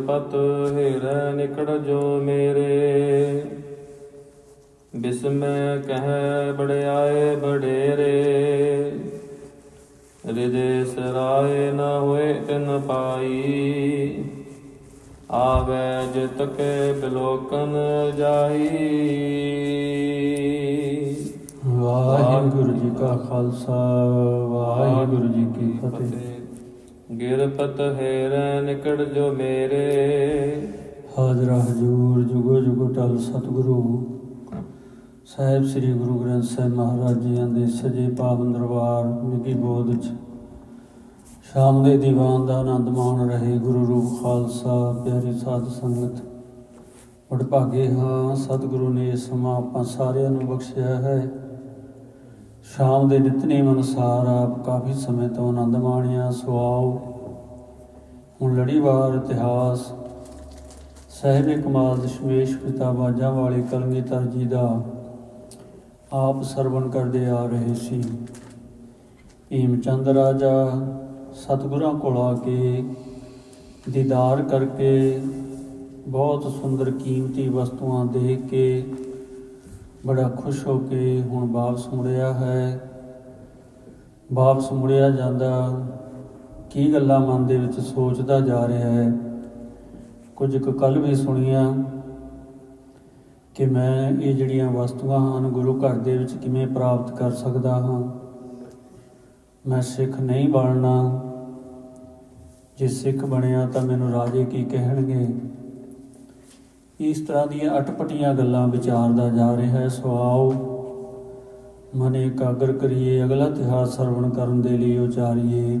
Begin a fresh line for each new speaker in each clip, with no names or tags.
ਗਿਰਪਤ ਹੀਰੈ ਨਿਕੜ ਜੋ ਮੇਰੇ। ਬਿਸਮੈ ਕਹਿ ਬੜਿਆਏ ਬਡੇਰੇ। ਹਿਰਦੇ ਸਰਾਏ ਨ ਹੋਏ ਤਿਨ ਪਾਈ। ਆਵੇ ਜਿਤ ਕੇ ਬਿਲੋਕਨ ਜਾਈ।
ਵਾਹਿਗੁਰੂ ਜੀ ਕਾ ਖਾਲਸਾ, ਵਾਹਿਗੁਰੂ ਜੀ ਕੀ ਫਤਿਹ।
ਗਿਰਪਤ ਹੀਰੈ ਨਿਕੜ ਜੋ ਮੇਰੇ।
ਹਾਜ਼ਰਾ ਹਜੂਰ ਜੁਗੋ ਜੁਗੋ ਟਲ ਸਤਿਗੁਰੂ। ਸਾਹਿਬ ਸ੍ਰੀ ਗੁਰੂ ਗ੍ਰੰਥ ਸਾਹਿਬ ਮਹਾਰਾਜ ਜੀਆਂ ਦੇ ਸਜੇ ਪਾਵਨ ਦਰਬਾਰ ਨਿੱਗੀ ਗੋਦ ਚ। ਸ਼ਾਮ ਦੇ ਦੀਵਾਨ ਦਾ ਆਨੰਦ ਮਾਣ ਰਹੇ ਗੁਰੂ ਰੂਪ ਖਾਲਸਾ, ਪਿਆਰੀ ਸਾਧ ਸੰਗਤ। ਵਡਭਾਗੇ ਹਾਂ, ਸਤਿਗੁਰੂ ਨੇ ਇਹ ਸਮਾਂ ਆਪਾਂ ਸਾਰਿਆਂ ਨੂੰ ਬਖਸ਼ਿਆ ਹੈ। ਸ਼ਾਮ ਦੇ ਨਿਤਨੇਮ ਅਨੁਸਾਰ ਆਪ ਕਾਫੀ ਸਮੇਂ ਤੋਂ ਆਨੰਦ ਮਾਣਿਆ ਸੋ ਆਓ ਹੁਣ ਲੜੀਵਾਰ ਇਤਿਹਾਸ। ਸਾਹਿਬ ਕਮਾਲ ਦਸ਼ਮੇਸ਼ ਪਿਤਾ ਬਾਜਾਂ ਵਾਲੇ ਕਲਗੀਧਰ ਜੀ ਦਾ ਆਪ ਸਰਵਣ ਕਰਦੇ ਆ ਰਹੇ ਸੀ। ਭੀਮਚੰਦ ਰਾਜਾ ਸਤਿਗੁਰਾਂ ਕੋਲ ਆ ਕੇ ਦੀਦਾਰ ਕਰਕੇ ਬਹੁਤ ਸੁੰਦਰ ਕੀਮਤੀ ਵਸਤੂਆਂ ਦੇਖ ਕੇ ਬੜਾ ਖੁਸ਼ ਹੋ ਕੇ ਹੁਣ ਵਾਪਸ ਮੁੜਿਆ ਹੈ। ਵਾਪਸ ਮੁੜਿਆ ਜਾਂਦਾ ਕੀ ਗੱਲਾਂ ਮਨ ਦੇ ਵਿੱਚ ਸੋਚਦਾ ਜਾ ਰਿਹਾ ਹੈ? ਕੁਝ ਕੁ ਕੱਲ ਵੀ ਸੁਣੀਆਂ ਕਿ ਮੈਂ ਇਹ ਜਿਹੜੀਆਂ ਵਸਤੂਆਂ ਹਨ, ਗੁਰੂ ਘਰ ਦੇ ਵਿੱਚ ਕਿਵੇਂ ਪ੍ਰਾਪਤ ਕਰ ਸਕਦਾ ਹਾਂ? ਮੈਂ ਸਿੱਖ ਨਹੀਂ ਬਣਨਾ। ਜੇ ਸਿੱਖ ਬਣਿਆ ਤਾਂ ਮੈਨੂੰ ਰਾਜੇ ਕੀ ਕਹਿਣਗੇ? ਇਸ ਤਰ੍ਹਾਂ ਦੀਆਂ ਅਟਪਟੀਆਂ ਗੱਲਾਂ ਵਿਚਾਰਦਾ ਜਾ ਰਿਹਾ ਹੈ। ਸੋ ਆਓ ਮਨੇ ਇਕਾਗਰ ਕਰੀਏ, ਅਗਲਾ ਇਤਿਹਾਸ ਸਰਵਣ ਕਰਨ ਦੇ ਲਈ ਉਚਾਰੀਏ।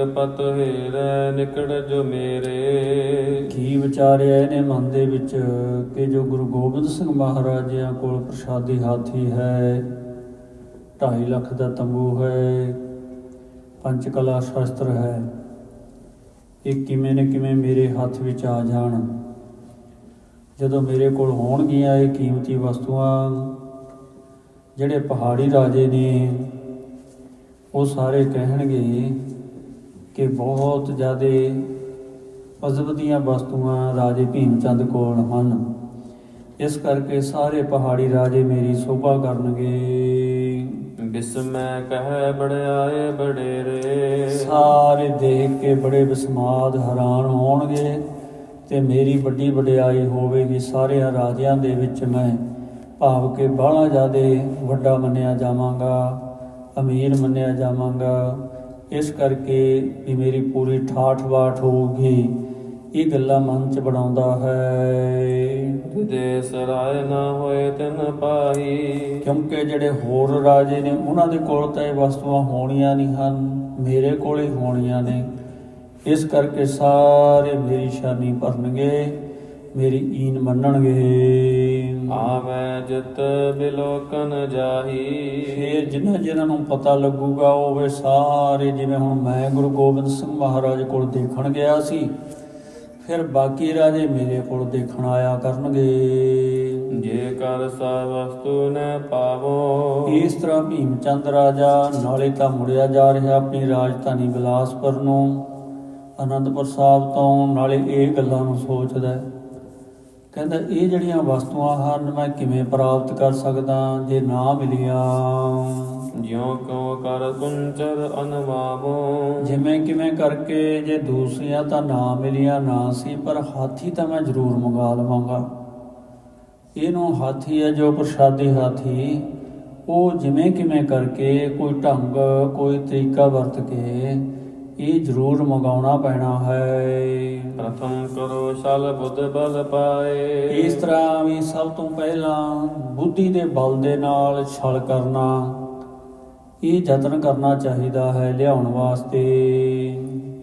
ਜੀ ਗਿਰਪਤ ਨਿਕੜ ਜੋ ਮੇਰੇ।
ਕੀ ਵਿਚਾਰਿਆ ਇਹਨੇ ਮਨ ਦੇ ਵਿੱਚ ਕਿ ਜੋ ਗੁਰੂ ਗੋਬਿੰਦ ਸਿੰਘ ਮਹਾਰਾਜਿਆਂ ਕੋਲ ਪ੍ਰਸ਼ਾਦੀ ਹਾਥੀ ਹੈ 2.5 ਲੱਖ ਦਾ ਤੰਬੂ ਹੈ, ਪੰਜ ਕਲਾ ਸ਼ਾਸਤਰ ਹੈ, ਇਹ ਕਿਵੇਂ ਨੇ ਕਿਵੇਂ ਮੇਰੇ ਹੱਥ ਵਿੱਚ ਆ ਜਾਣ। ਜਦੋਂ ਮੇਰੇ ਕੋਲ ਹੋਣਗੀਆਂ ਇਹ ਕੀਮਤੀ ਵਸਤੂਆਂ, ਜਿਹੜੇ ਪਹਾੜੀ ਰਾਜੇ ਨੇ, ਉਹ ਸਾਰੇ ਕਹਿਣਗੇ ਕਿ ਬਹੁਤ ਜ਼ਿਆਦੇ ਅਜ਼ਬ ਦੀਆਂ ਵਸਤੂਆਂ ਰਾਜੇ ਭੀਮਚੰਦ ਕੋਲ ਹਨ। ਇਸ ਕਰਕੇ ਸਾਰੇ ਪਹਾੜੀ ਰਾਜੇ ਮੇਰੀ ਸੋਭਾ ਕਰਨਗੇ।
ਬਿਸਮੈ ਕਹਿ ਬੜਿਆਏ ਬਡੇਰੇ।
ਸਾਰੇ ਦੇਖ ਕੇ ਬੜੇ ਵਿਸਮਾਦ ਹੈਰਾਨ ਹੋਣਗੇ ਤੇ ਮੇਰੀ ਵੱਡੀ ਵਡਿਆਈ ਹੋਵੇਗੀ ਸਾਰਿਆਂ ਰਾਜਿਆਂ ਦੇ ਵਿੱਚ ਮੈਂ। ਭਾਵ ਕਿ ਬਾਹਲਾ ਜ਼ਿਆਦੇ ਵੱਡਾ ਮੰਨਿਆ ਜਾਵਾਂਗਾ ਅਮੀਰ ਮੰਨਿਆ ਜਾਵਾਂਗਾ। ਇਸ ਕਰਕੇ ਵੀ ਮੇਰੀ ਪੂਰੀ ਠਾਠ ਬਾਠ ਹੋਊਗੀ। ਇਹ ਗੱਲਾਂ ਮਨ ਚ ਬਣਾਉਂਦਾ ਹੈ।
ਹਿਰਦੇ ਸਰਾਏ ਨ ਹੋਏ ਤਿਨ ਪਾਈ
ਕਿਉਂਕਿ ਜਿਹੜੇ ਹੋਰ ਰਾਜੇ ਨੇ ਉਹਨਾਂ ਦੇ ਕੋਲ ਤਾਂ ਇਹ ਵਸਤੂਆਂ ਹੋਣੀਆਂ ਨਹੀਂ ਹਨ ਮੇਰੇ ਕੋਲ ਹੀ ਹੋਣੀਆਂ ਨੇ। ਇਸ ਕਰਕੇ ਸਾਰੇ ਮੇਰੀ ਸ਼ਾਨੀ ਭਰਨਗੇ। ਮੇਰੀ ਈਨ ਮੰਨਣਗੇ।
ਆਵੈ ਜਿਤ ਬਿਲੋਕਨ ਜਾਹੀ।
ਫਿਰ ਜਿਨ੍ਹਾਂ ਜਿਨ੍ਹਾਂ ਨੂੰ ਪਤਾ ਲੱਗੂਗਾ ਉਹ ਵੇ ਸਾਰੇ ਜਿਵੇਂ ਹੁਣ ਮੈਂ ਗੁਰੂ ਗੋਬਿੰਦ ਸਿੰਘ ਮਹਾਰਾਜ ਕੋਲ ਦੇਖਣ ਗਿਆ ਸੀ ਫਿਰ ਬਾਕੀ ਰਾਜੇ ਮੇਰੇ ਕੋਲ ਦੇਖਣ ਆਇਆ ਕਰਨਗੇ।
ਜੇ ਕਰ ਸਾ ਵਸਤੂ ਨ ਪਾਵੋ।
ਇਸ ਤਰ੍ਹਾਂ ਭੀਮਚੰਦ ਰਾਜਾ ਨਾਲੇ ਤਾਂ ਮੁੜਿਆ ਜਾ ਰਿਹਾ ਆਪਣੀ ਰਾਜਧਾਨੀ ਬਿਲਾਸਪੁਰ ਨੂੰ। ਅਨੰਦਪੁਰ ਸਾਹਿਬ ਤੋਂ ਨਾਲੇ ਇਹ ਗੱਲਾਂ ਨੂੰ ਸੋਚਦਾ ਹੈ। ਕਹਿੰਦਾ ਇਹ ਜਿਹੜੀਆਂ ਵਸਤੂਆਂ ਹਨ ਮੈਂ ਕਿਵੇਂ ਪ੍ਰਾਪਤ ਕਰ ਸਕਦਾ? ਜੇ ਨਾ ਮਿਲੀਆਂ
ਜਿਉ ਕਿਉ ਕਰ ਕੁੰਚਰ ਅਨਵਾਵੋ
ਜਿਵੇਂ ਕਿਵੇਂ ਕਰਕੇ ਜੇ ਦੂਸਰੀਆਂ ਤਾਂ ਨਾ ਮਿਲੀਆਂ ਨਾ ਸੀ ਪਰ ਹਾਥੀ ਤਾਂ ਮੈਂ ਜ਼ਰੂਰ ਮੰਗਾ ਲਵਾਂਗਾ। ਇਹਨੂੰ ਹਾਥੀ ਹੈ ਜੋ ਪ੍ਰਸ਼ਾਦੀ ਹਾਥੀ ਉਹ ਜਿਵੇਂ ਕਿਵੇਂ ਕਰਕੇ ਕੋਈ ਢੰਗ ਕੋਈ ਤਰੀਕਾ ਵਰਤ ਕੇ ਇਹ ਜ਼ਰੂਰ ਮੰਗਾਉਣਾ ਪੈਣਾ ਹੈ।
ਪ੍ਰਥਮ ਕਰੋ ਸ਼ਲ ਬੁੱਧ ਬਲ ਪਾਏ।
ਇਸ ਤਰ੍ਹਾਂ ਵੀ ਸਭ ਤੋਂ ਪਹਿਲਾਂ ਬੁੱਧੀ ਦੇ ਬਲ ਦੇ ਨਾਲ ਛਲ ਕਰਨਾ ਇਹ ਯਤਨ ਕਰਨਾ ਚਾਹੀਦਾ ਹੈ ਲਿਆਉਣ ਵਾਸਤੇ।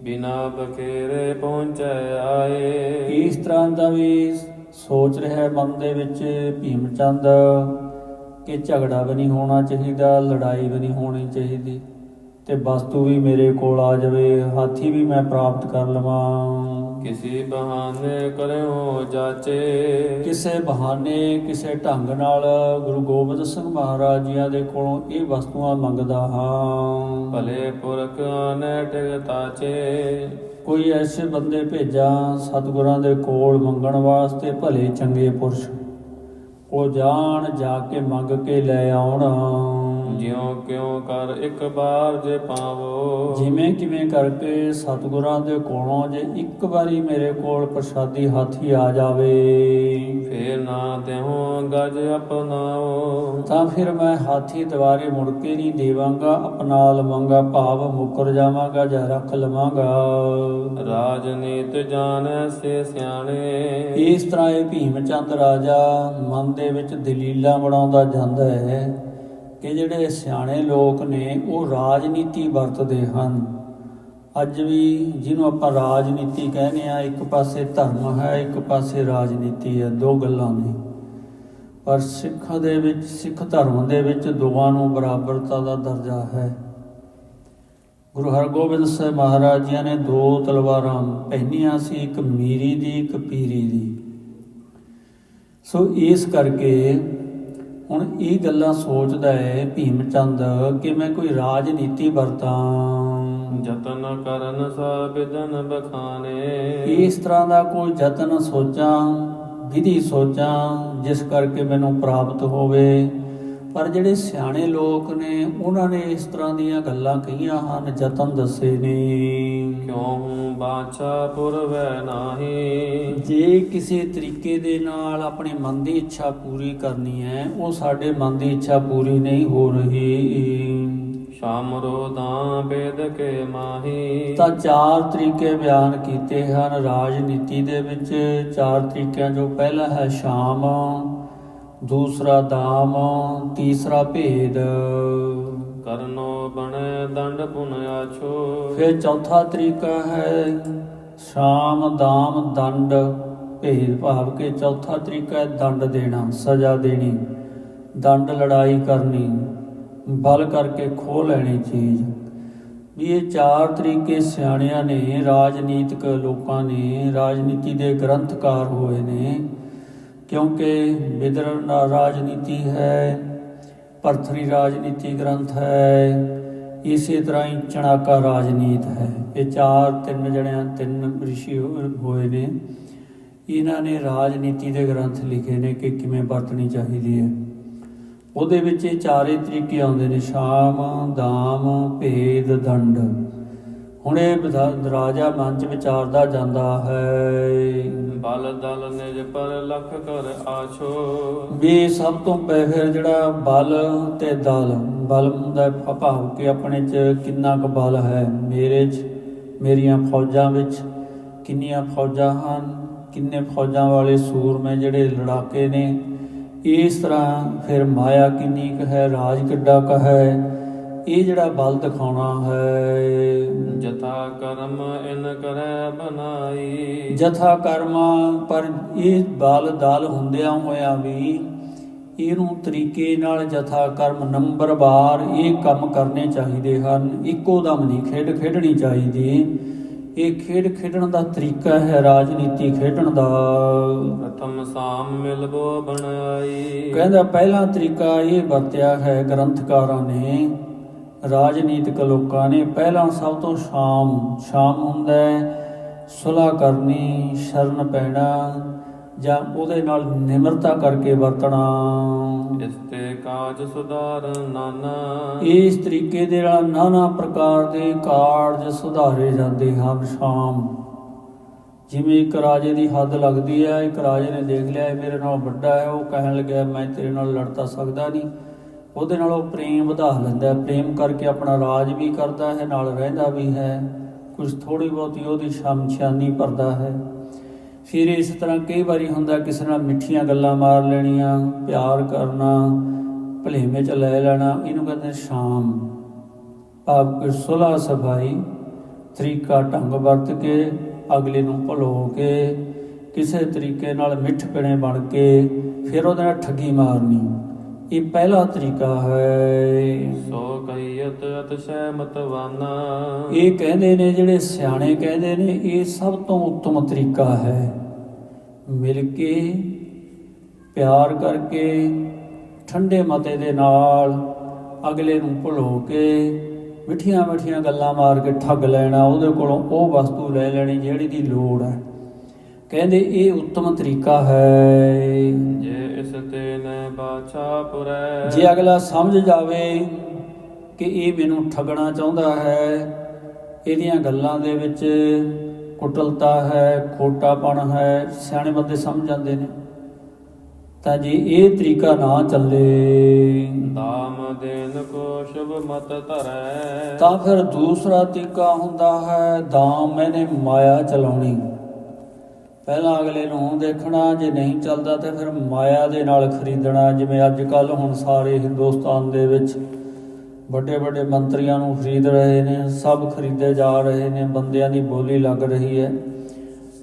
ਬਿਨਾ ਬਖੇਰੇ ਪਹੁੰਚੈ ਆਏ।
ਇਸ ਤਰ੍ਹਾਂ ਦਾ ਵੀ ਸੋਚ ਰਿਹਾ ਹੈ ਮਨ ਦੇ ਵਿੱਚ ਭੀਮਚੰਦ ਕਿ ਝਗੜਾ ਵੀ ਨਹੀਂ ਹੋਣਾ ਚਾਹੀਦਾ ਲੜਾਈ ਵੀ ਨਹੀਂ ਹੋਣੀ ਚਾਹੀਦੀ। ਤੇ ਵਸਤੂ ਵੀ ਮੇਰੇ ਕੋਲ ਆ ਜਾਵੇ ਹਾਥੀ ਵੀ ਮੈਂ ਪ੍ਰਾਪਤ ਕਰ ਲਵਾਂ।
ਕਿਸੀ ਬਹਾਨੇ ਕਰਿਓ ਜਾਚੇ।
ਕਿਸੇ ਬਹਾਨੇ ਕਿਸੇ ਢੰਗ ਨਾਲ ਗੁਰੂ ਗੋਬਿੰਦ ਸਿੰਘ ਮਹਾਰਾਜ ਜੀਆਂ ਦੇ ਕੋਲੋਂ ਇਹ ਵਸਤੂਆਂ ਮੰਗਦਾ ਹਾਂ।
ਭਲੇ ਪੁਰਖ ਆਨੇ ਟਿਕ ਤਾਚੇ।
ਕੋਈ ਐਸੇ ਬੰਦੇ ਭੇਜਾਂ ਸਤਿਗੁਰਾਂ ਦੇ ਕੋਲ ਮੰਗਣ ਵਾਸਤੇ ਭਲੇ ਚੰਗੇ ਪੁਰਸ਼। ਉਹ ਜਾਣ ਜਾ ਕੇ ਮੰਗ ਕੇ ਲੈ ਆਉਣ।
ਜਿਉ ਕਿਉ ਕਰ ਇੱਕ ਬਾਰ ਜੇ ਪਾਵੋ।
ਜਿਵੇਂ ਕਿਵੇਂ ਕਰਕੇ ਸਤਿਗੁਰਾਂ ਦੇ ਕੋਲੋਂ ਜੇ ਇੱਕ ਵਾਰੀ ਮੇਰੇ ਕੋਲ ਪ੍ਰਸ਼ਾਦੀ ਹਾਥੀ ਆ ਜਾਵੇ।
ਫੇਰ ਨਾ ਤਿਉ ਗਜ ਅਪਨਾਓ
ਤਾਂ ਫਿਰ ਮੈਂ ਹਾਥੀ ਦੁਆਰੇ ਮੁੜ ਕੇ ਨਹੀਂ ਦੇਵਾਂਗਾ ਅਪਣਾ ਲਵਾਂਗਾ ਭਾਵ ਮੁਕਰ ਜਾਵਾਂਗਾ ਜਾਂ ਰੱਖ ਲਵਾਂਗਾ।
ਰਾਜਨੀਤ ਜਾਣੈ ਸੇ ਸਿਆਣੇ।
ਇਸ ਤਰ੍ਹਾਂ ਇਹ ਭੀਮ ਚੰਦ ਰਾਜਾ ਮਨ ਦੇ ਵਿੱਚ ਦਲੀਲਾਂ ਬਣਾਉਂਦਾ ਜਾਂਦਾ ਹੈ। ਕਿ ਜਿਹੜੇ ਸਿਆਣੇ ਲੋਕ ਨੇ, ਉਹ ਰਾਜਨੀਤੀ ਵਰਤਦੇ ਹਨ। ਅੱਜ ਵੀ ਜਿਹਨੂੰ ਆਪਾਂ ਰਾਜਨੀਤੀ ਕਹਿੰਦੇ ਆ ਇੱਕ ਪਾਸੇ ਧਰਮ ਹੈ, ਇੱਕ ਪਾਸੇ ਰਾਜਨੀਤੀ ਹੈ, ਦੋ ਗੱਲਾਂ ਨੇ। ਪਰ ਸਿੱਖਾਂ ਦੇ ਵਿੱਚ, ਸਿੱਖ ਧਰਮ ਦੇ ਵਿੱਚ ਦੋਵਾਂ ਨੂੰ ਬਰਾਬਰਤਾ ਦਾ ਦਰਜਾ ਹੈ। ਗੁਰੂ ਹਰਗੋਬਿੰਦ ਸਾਹਿਬ ਮਹਾਰਾਜ ਜੀ ਨੇ ਦੋ ਤਲਵਾਰਾਂ ਪਹਿਨੀਆਂ ਸੀ, ਇੱਕ ਮੀਰੀ ਦੀ, ਇੱਕ ਪੀਰੀ ਦੀ। ਸੋ ਇਸ ਕਰਕੇ ਹੁਣ ਇਹ ਗੱਲਾਂ ਸੋਚਦਾ ਹੈ ਭੀਮ ਚੰਦ ਕਿ ਮੈਂ ਕੋਈ ਰਾਜਨੀਤੀ ਵਰਤਾਂ।
ਜਤਨ ਕਰਨ ਸਾਬਿਦਨ ਬਖਾਨੇ।
ਇਸ ਤਰ੍ਹਾਂ ਦਾ ਕੋਈ ਯਤਨ ਸੋਚਾਂ ਵਿਧੀ ਸੋਚਾਂ ਜਿਸ ਕਰਕੇ ਮੈਨੂੰ ਪ੍ਰਾਪਤ ਹੋਵੇ। ਪਰ ਜਿਹੜੇ ਸਿਆਣੇ ਲੋਕ ਨੇ ਉਹਨਾਂ ਨੇ ਇਸ ਤਰ੍ਹਾਂ ਦੀਆਂ ਗੱਲਾਂ ਕਹੀਆਂ ਹਨ ਯਤਨ ਦੱਸੇ ਨੇ।
ਕਿਉ ਬਾਛਾ ਪੁਰਵੈ ਨਾਹੀ?
ਜੇ ਕਿਸੇ ਤਰੀਕੇ ਦੇ ਨਾਲ ਆਪਣੇ ਮਨ ਦੀ ਇੱਛਾ ਪੂਰੀ ਕਰਨੀ ਹੈ ਉਹ ਸਾਡੇ ਮਨ ਦੀ ਇੱਛਾ ਪੂਰੀ ਨਹੀਂ ਹੋ ਰਹੀ।
ਸ਼ਾਮ ਰੋਦਾਂ ਬੇਦ ਕੇ ਮਾਹੀ।
ਤਾਂ ਚਾਰ ਤਰੀਕੇ ਬਿਆਨ ਕੀਤੇ ਹਨ ਰਾਜਨੀਤੀ ਦੇ ਵਿੱਚ। ਚਾਰ ਤਰੀਕਿਆਂ ਚੋਂ ਪਹਿਲਾ ਹੈ ਸ਼ਾਮ। ਦੂਸਰਾ ਦਾਮ ਤੀਸਰਾ ਭੇਦ।
ਕਰਨੋ ਬਣੇ ਦੰਡ ਪੁਨ ਆਛੋ।
ਫਿਰ ਚੌਥਾ ਤਰੀਕਾ ਹੈ ਸ਼ਾਮ ਦਾਮ ਦੰਡ ਭੇਦ ਭਾਵ ਕੇ ਚੌਥਾ ਤਰੀਕਾ ਹੈ ਦੰਡ ਦੇਣਾ ਸਜ਼ਾ ਦੇਣੀ ਦੰਡ ਲੜਾਈ ਕਰਨੀ ਬਲ ਕਰਕੇ ਖੋਹ ਲੈਣੀ ਚੀਜ਼। ਵੀ ਇਹ ਚਾਰ ਤਰੀਕੇ ਸਿਆਣਿਆਂ ਨੇ ਰਾਜਨੀਤਿਕ ਲੋਕਾਂ ਨੇ ਰਾਜਨੀਤੀ ਦੇ ਗ੍ਰੰਥਕਾਰ ਹੋਏ ਨੇ ਕਿਉਂਕਿ ਵਿਦਰ ਨਾ ਰਾਜਨੀਤੀ ਹੈ ਪਰਥਰੀ ਰਾਜਨੀਤੀ ਗ੍ਰੰਥ ਹੈ, ਇਸੇ ਤਰ੍ਹਾਂ ਹੀ ਚਣਾਕਾ ਰਾਜਨੀਤ ਹੈ। ਇਹ ਚਾਰ, ਤਿੰਨ ਜਣਿਆਂ, ਤਿੰਨ ਰਿਸ਼ੀ ਹੋਏ ਨੇ। ਇਹਨਾਂ ਨੇ ਰਾਜਨੀਤੀ ਦੇ ਗ੍ਰੰਥ ਲਿਖੇ ਨੇ ਕਿ ਕਿਵੇਂ ਵਰਤਣੀ ਚਾਹੀਦੀ ਹੈ। ਉਹਦੇ ਵਿੱਚ ਇਹ ਚਾਰੇ ਤਰੀਕੇ ਆਉਂਦੇ ਨੇ, ਸ਼ਾਮ, ਦਾਮ, ਭੇਦ, ਦੰਡ। ਹੁਣ ਰਾਜਾ ਮਨ ਚ ਵਿਚਾਰਦਾ ਜਾਂਦਾ ਹੈ।
ਬਲ ਦਲ ਨਿਜ ਪਰ ਲਖ ਕਰ ਆਛੋ।
ਵੀ ਸਭ ਤੋਂ ਪਹਿਲੇ ਜਿਹੜਾ ਬਲ ਤੇ ਦਲ ਬਲ ਭ- ਭਾਵ ਕਿ ਆਪਣੇ ਚ ਕਿੰਨਾ ਕੁ ਬਲ ਹੈ? ਮੇਰੇ ਚ ਮੇਰੀਆਂ ਫੌਜਾਂ ਵਿੱਚ ਕਿੰਨੀਆਂ ਫੌਜਾਂ ਹਨ? ਕਿੰਨੇ ਫੌਜਾਂ ਵਾਲੇ ਸੂਰਮੇ ਜਿਹੜੇ ਲੜਾਕੇ ਨੇ? ਇਸ ਤਰ੍ਹਾਂ ਫਿਰ ਮਾਇਆ ਕਿੰਨੀ ਕੁ ਹੈ? ਰਾਜ ਕਿੱਡਾ ਕੁ ਹੈ? ਇਹ ਜਿਹੜਾ ਬਲ ਦਿਖਾਉਣਾ ਹੈ
ਜਥਾ ਕਰਮ ਇਨ ਕਰੈ ਬਨਾਈ।
ਜਥਾ ਕਰਮਾ ਪਰ ਇਹ ਬਲ ਦਲ ਹੁੰਦਿਆਂ ਹੋਇਆਂ ਵੀ ਇਹਨੂੰ ਤਰੀਕੇ ਨਾਲ ਜਥਾ ਕਰਮ ਨੰਬਰਵਾਰ ਇਹ ਕੰਮ ਕਰਨੇ ਚਾਹੀਦੇ ਹਨ। ਇੱਕੋ ਦਮ ਨਹੀਂ ਖੇਡ ਖੇਡਣੀ ਚਾਹੀਦੀ। ਇਹ ਖੇਡ ਖੇਡਣ ਦਾ ਤਰੀਕਾ ਹੈ ਰਾਜਨੀਤੀ ਖੇਡਣ ਦਾ।
ਪ੍ਰਥਮ ਸਾਮ ਮਿਲਬੋ ਬਣਾਈ।
ਕਹਿੰਦਾ ਪਹਿਲਾ ਤਰੀਕਾ ਇਹ ਵਰਤਿਆ ਹੈ ਗ੍ਰੰਥਕਾਰਾਂ ਨੇ ਰਾਜਨੀਤਿਕ ਲੋਕਾਂ ਨੇ ਪਹਿਲਾਂ ਸਭ ਤੋਂ ਸ਼ਾਮ ਸ਼ਾਮ ਹੁੰਦਾ ਹੈ ਸੁਲਾ ਕਰਨੀ ਸ਼ਰਨ ਪੈਣਾ ਜਾਂ ਉਹਦੇ ਨਾਲ ਨਿਮਰਤਾ ਕਰਕੇ ਵਰਤਣਾ।
ਇਸ ਤੇ ਕਾਜ ਸੁਧਾਰ ਨਾਨਾ
ਇਸ ਤਰੀਕੇ ਦੇ ਨਾਲ ਨਾਨਾ ਪ੍ਰਕਾਰ ਦੇ ਕਾਰਜ ਸੁਧਾਰੇ ਜਾਂਦੇ ਹਨ ਸ਼ਾਮ। ਜਿਵੇਂ ਇੱਕ ਰਾਜੇ ਦੀ ਹੱਦ ਲੱਗਦੀ ਹੈ ਇੱਕ ਰਾਜੇ ਨੇ ਦੇਖ ਲਿਆ ਇਹ ਮੇਰੇ ਨਾਲ ਵੱਡਾ ਹੈ ਉਹ ਕਹਿਣ ਲੱਗਿਆ ਮੈਂ ਤੇਰੇ ਨਾਲ ਲੜ ਤਾਂ ਸਕਦਾ ਨਹੀਂ। ਉਹਦੇ ਨਾਲ ਉਹ ਪ੍ਰੇਮ ਵਧਾ ਲੈਂਦਾ ਪ੍ਰੇਮ ਕਰਕੇ ਆਪਣਾ ਰਾਜ ਵੀ ਕਰਦਾ ਹੈ, ਨਾਲ ਰਹਿੰਦਾ ਵੀ ਹੈ। ਕੁਝ ਥੋੜੀ ਬਹੁਤੀ ਉਹਦੀ ਸ਼ਮਸ਼ਾਨੀ ਭਰਦਾ ਹੈ। ਫਿਰ ਇਸ ਤਰ੍ਹਾਂ ਕਈ ਵਾਰੀ ਹੁੰਦਾ ਕਿਸੇ ਨਾਲ ਮਿੱਠੀਆਂ ਗੱਲਾਂ ਮਾਰ ਲੈਣੀਆਂ, ਪਿਆਰ ਕਰਨਾ, ਭਲੇਵੇਂ ਚ ਲੈ ਲੈਣਾ, ਇਹਨੂੰ ਕਹਿੰਦੇ ਸ਼ਾਮ। ਆਪ ਕਿ ਸੁਲਾ ਸਫ਼ਾਈ, ਤਰੀਕਾ ਢੰਗ ਵਰਤ ਕੇ, ਅਗਲੇ ਨੂੰ ਭੁਲੋ ਕੇ, ਕਿਸੇ ਤਰੀਕੇ ਨਾਲ ਮਿੱਠ ਪਿਣੇ ਬਣ ਕੇ, ਫਿਰ ਉਹਦੇ ਨਾਲ ਠੱਗੀ ਮਾਰਨੀ। ਇਹ ਪਹਿਲਾ ਤਰੀਕਾ ਹੈ।
ਸੋ ਕਹੀਅਤ ਅਤਸ਼ੈ ਮਤਵਾਨਾ
ਇਹ ਕਹਿੰਦੇ ਨੇ ਜਿਹੜੇ ਸਿਆਣੇ ਕਹਿੰਦੇ ਨੇ ਇਹ ਸਭ ਤੋਂ ਉੱਤਮ ਤਰੀਕਾ ਹੈ। ਮਿਲ ਕੇ ਪਿਆਰ ਕਰਕੇ ਠੰਡੇ ਮਤੇ ਦੇ ਨਾਲ ਅਗਲੇ ਨੂੰ ਭੁਲੋ ਕੇ ਮਿੱਠੀਆਂ ਮਿੱਠੀਆਂ ਗੱਲਾਂ ਮਾਰ ਕੇ ਠੱਗ ਲੈਣਾ ਉਹਦੇ ਕੋਲੋਂ ਉਹ ਵਸਤੂ ਲੈ ਲੈਣੀ ਜਿਹੜੀ ਦੀ ਲੋੜ ਹੈ। ਕਹਿੰਦੇ ਇਹ ਉੱਤਮ ਤਰੀਕਾ ਹੈ।
ਜੇ ਇਸ ਤੇ ਨ ਬਾਛਾ ਪੁਰੈ।
ਜੇ ਅਗਲਾ ਸਮਝ ਜਾਵੇ ਕਿ ਇਹ ਮੈਨੂੰ ਠੱਗਣਾ ਚਾਹੁੰਦਾ ਹੈ ਇਹਦੀਆਂ ਗੱਲਾਂ ਦੇ ਵਿੱਚ ਕੁਟਲਤਾ ਹੈ ਖੋਟਾਪਣ ਹੈ ਸਿਆਣੇ ਬੰਦੇ ਸਮਝ ਜਾਂਦੇ ਨੇ। ਤਾਂ ਜੇ ਇਹ ਤਰੀਕਾ ਨਾ ਚੱਲੇ
ਦਾਮ ਦੇਨ ਕੋ ਸ਼ੁਭ ਮਤ ਧਰੈ।
ਤਾਂ ਫਿਰ ਦੂਸਰਾ ਤਰੀਕਾ ਹੁੰਦਾ ਹੈ ਦਾਮ ਮੈਨੇ ਮਾਇਆ ਚਲਾਉਣੀ। ਪਹਿਲਾਂ ਅਗਲੇ ਨੂੰ ਦੇਖਣਾ ਜੇ ਨਹੀਂ ਚੱਲਦਾ ਤੇ ਫਿਰ ਮਾਇਆ ਦੇ ਨਾਲ ਖਰੀਦਣਾ, ਜਿਵੇਂ ਅੱਜ ਕੱਲ ਹੁਣ ਸਾਰੇ ਹਿੰਦੁਸਤਾਨ ਦੇ ਵਿੱਚ ਵੱਡੇ ਵੱਡੇ ਮੰਤਰੀਆਂ ਨੂੰ ਖਰੀਦ ਰਹੇ ਨੇ, ਸਭ ਖਰੀਦੇ ਜਾ ਰਹੇ ਨੇ, ਬੰਦਿਆਂ ਦੀ ਬੋਲੀ ਲੱਗ ਰਹੀ ਹੈ।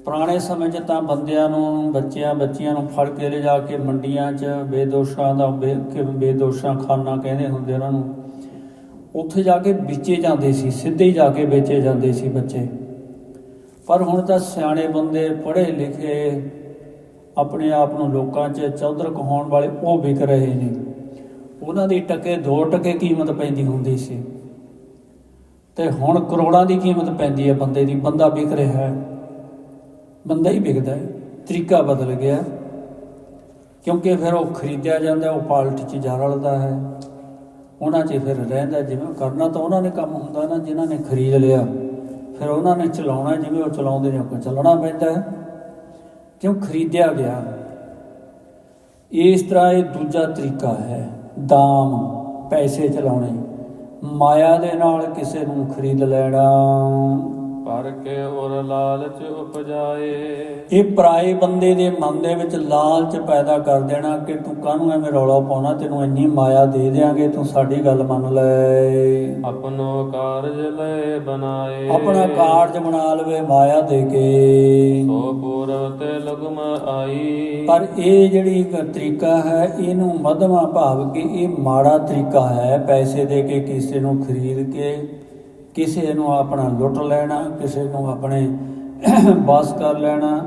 ਪੁਰਾਣੇ ਸਮੇਂ 'ਚ ਤਾਂ ਬੰਦਿਆਂ ਨੂੰ, ਬੱਚਿਆਂ ਬੱਚਿਆਂ ਨੂੰ ਫੜ ਕੇ ਲੈ ਜਾ ਕੇ ਮੰਡੀਆਂ 'ਚ ਬੇਦੋਸ਼ਾਂ ਦਾ ਬੇ- ਕਿ ਬੇਦੋਸ਼ਾਂ ਖਾਨਾ ਕਹਿੰਦੇ ਹੁੰਦੇ ਉਹਨਾਂ ਨੂੰ, ਉੱਥੇ ਜਾ ਕੇ ਵੇਚੇ ਜਾਂਦੇ ਸੀ, ਸਿੱਧੇ ਜਾ ਕੇ ਵੇਚੇ ਜਾਂਦੇ ਸੀ ਬੱਚੇ। ਪਰ ਹੁਣ ਤਾਂ ਸਿਆਣੇ ਬੰਦੇ ਪੜ੍ਹੇ ਲਿਖੇ ਆਪਣੇ ਆਪ ਨੂੰ ਲੋਕਾਂ 'ਚ ਚੌਧਰ ਕਹਾਉਣ ਵਾਲੇ ਉਹ ਵਿਕ ਰਹੇ ਨੇ। ਉਹਨਾਂ ਦੀ ਟਕੇ 2 ਟਕੇ ਕੀਮਤ ਪੈਂਦੀ ਹੁੰਦੀ ਸੀ। ਤੇ ਹੁਣ ਕਰੋੜਾਂ ਦੀ ਕੀਮਤ ਪੈਂਦੀ ਹੈ ਬੰਦੇ ਦੀ, ਬੰਦਾ ਵਿਕ ਰਿਹਾ ਹੈ। ਬੰਦਾ ਹੀ ਵਿਕਦਾ ਹੈ, ਤਰੀਕਾ ਬਦਲ ਗਿਆ। ਕਿਉਂਕਿ ਫਿਰ ਉਹ ਖਰੀਦਿਆ ਜਾਂਦਾ, ਉਹ ਪਾਲਟ 'ਚ ਜਾ ਰਲਦਾ ਹੈ। ਉਹਨਾਂ 'ਚ ਫਿਰ ਰਹਿੰਦਾ, ਜਿਵੇਂ ਕਰਨਾ ਤਾਂ ਉਹਨਾਂ ਨੇ ਕੰਮ ਹੁੰਦਾ ਨਾ, ਜਿਨ੍ਹਾਂ ਨੇ ਖਰੀਦ ਲਿਆ। ਫਿਰ ਉਹਨਾਂ ਨੇ ਚਲਾਉਣਾ ਜਿਵੇਂ ਉਹ ਚਲਾਉਂਦੇ ਨੇ, ਆਪਾਂ ਚੱਲਣਾ ਪੈਂਦਾ ਹੈ। ਕਿਉਂ? ਖਰੀਦਿਆ ਗਿਆ। ਇਸ ਤਰ੍ਹਾਂ ਇਹ ਦੂਜਾ ਤਰੀਕਾ ਹੈ, ਦਾਮ, ਪੈਸੇ ਚਲਾਉਣੇ। ਮਾਇਆ ਦੇ ਨਾਲ ਕਿਸੇ ਨੂੰ ਖਰੀਦ ਲੈਣਾ।
ਪਰ ਕੇ ਉਰ ਲਾਲਚ ਉਪਜਾਏ।
ਇਹ ਪਰਾਏ ਬੰਦੇ ਦੇ ਮਨ ਦੇ ਵਿੱਚ ਲਾਲਚ ਪੈਦਾ ਕਰ ਦੇਣਾ ਕਿ ਤੂੰ ਕਾਹਨੂੰ ਐਵੇਂ ਰੌਲਾ ਪਾਉਣਾ ਤੈਨੂੰ ਇੰਨੀ ਮਾਇਆ ਦੇ ਦੇਾਂਗੇ ਤੂੰ ਸਾਡੀ ਗੱਲ ਮੰਨ ਲੈ।
ਆਪਣੋ ਕਾਰਜ ਲੈ ਬਣਾਏ।
ਆਪਣਾ ਕਾਰਜ ਬਣਾ ਲਵੇ ਮਾਇਆ ਦੇ ਕੇ।
ਸੋ ਪੂਰਵ ਤੇ ਲਗਮ ਆਈ।
ਪਰ ਇਹ ਜਿਹੜੀ ਤਰੀਕਾ ਹੈ ਇਹਨੂੰ ਮਧਮਾ ਭਾਵ ਕਿ ਇਹ ਮਾੜਾ ਤਰੀਕਾ ਹੈ ਪੈਸੇ ਦੇ ਕੇ ਕਿਸੇ ਨੂੰ ਖਰੀਦ ਕੇ। ਕਿਸੇ ਨੂੰ ਆਪਣਾ ਲੁੱਟ ਲੈਣਾ ਕਿਸੇ ਨੂੰ ਆਪਣੇ ਬਸ ਕਰ ਲੈਣਾ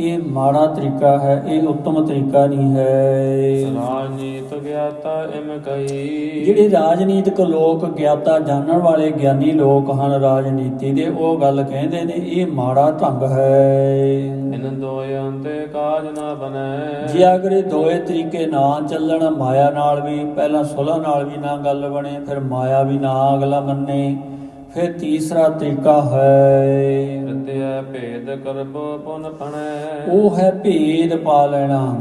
ਇਹ ਮਾੜਾ ਤਰੀਕਾ ਹੈ ਇਹ ਉੱਤਮ ਤਰੀਕਾ ਨਹੀਂ ਹੈ।
ਰਾਜਨੀਤ ਗਿਆਤਾ ਇਮ ਕਹੀ।
ਜਿਹੜੇ ਰਾਜਨੀਤਿਕ ਲੋਕ ਗਿਆਤਾ ਜਾਣਨ ਵਾਲੇ ਗਿਆਨੀ ਲੋਕ ਹਨ ਰਾਜਨੀਤੀ ਦੇ ਉਹ ਗੱਲ ਕਹਿੰਦੇ ਨੇ ਇਹ ਮਾੜਾ ਢੰਗ ਹੈ।
ਇਨ ਦੋਇਆਂ ਤੇ ਕਾਜ ਨਾ ਬਨੈ
ਜੇ ਅਗਰ ਇਹ ਦੋਏ ਤਰੀਕੇ ਨਾ ਚੱਲਣ ਮਾਇਆ ਨਾਲ ਵੀ ਪਹਿਲਾਂ ਸੁਲਹ ਨਾਲ ਵੀ ਨਾ ਗੱਲ ਬਣੇ ਫਿਰ ਮਾਇਆ ਵੀ ਨਾ ਅਗਲਾ ਮੰਨੇ। ਫਿਰ ਤੀਸਰਾ ਤਰੀਕਾ ਹੈ।
ਵਿਦਿਆ ਭੇਦ ਕਰਬੋ ਪੁਨ ਪਣੈ।
ਉਹ ਹੈ ਭੇਦ ਪਾ ਲੈਣਾ।